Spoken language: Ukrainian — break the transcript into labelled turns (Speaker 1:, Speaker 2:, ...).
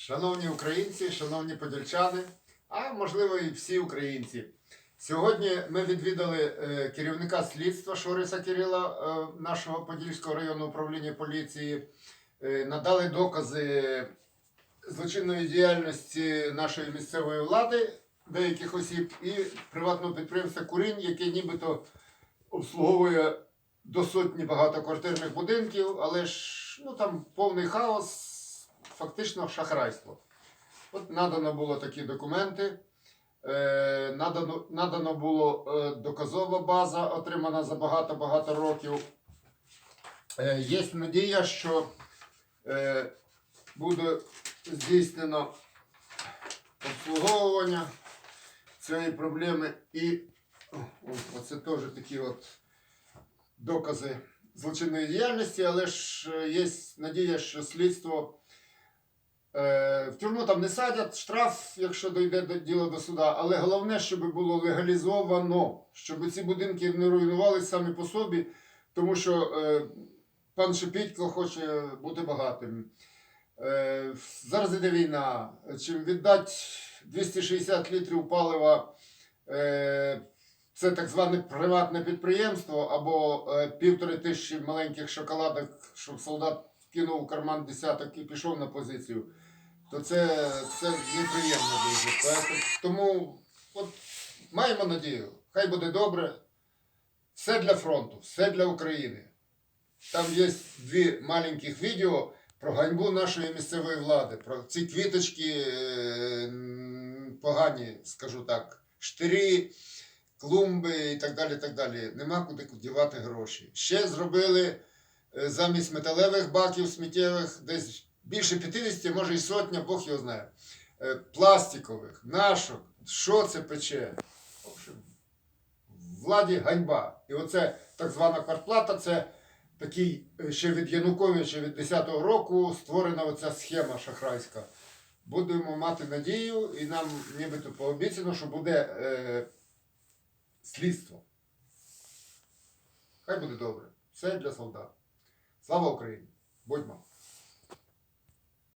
Speaker 1: Шановні українці, шановні подільчани, а можливо і всі українці. Сьогодні ми відвідали е, керівника слідства Шориса Кирила е, нашого Подільського районного управління поліції, е, надали докази злочинної діяльності нашої місцевої влади, деяких осіб, і приватного підприємства Курінь, яке нібито обслуговує до сотні багатоквартирних будинків, але ж ну, там повний хаос, фактично шахрайство. От надано було такі документи. Е, надано, надано було е, доказова база, отримана за багато-багато років. Е, є надія, що е, буде здійснено обслуговування цієї проблеми. І оце теж такі от докази злочинної діяльності, але ж е, є надія, що слідство в тюрму там не садять, штраф, якщо дійде до діло до суда, але головне, щоб було легалізовано, щоб ці будинки не руйнувалися самі по собі, тому що е, пан Шепітько хоче бути багатим. Е, зараз іде війна. Чим віддати 260 літрів палива, е, це так зване приватне підприємство, або е, півтори тисячі маленьких шоколадок, щоб солдат кинув карман десяток і пішов на позицію, то це, це неприємно дуже. Тому от, маємо надію, хай буде добре. Все для фронту, все для України. Там є дві маленьких відео про ганьбу нашої місцевої влади, про ці квіточки е, погані, скажу так, штирі, клумби і так далі. так далі. Нема куди дівати гроші. Ще зробили е, замість металевих баків сміттєвих десь більше 50, може і сотня, Бог його знає. е, Пластикових, нашок. Що це пече? В общем, владі ганьба. І оце так звана квартплата, це такий е, ще від Януковича від 10-го року створена оця схема шахрайська. Будемо мати надію, і нам нібито пообіцяно, що буде е, слідство. Хай буде добре. Все для солдат. Слава Україні! Будьмо!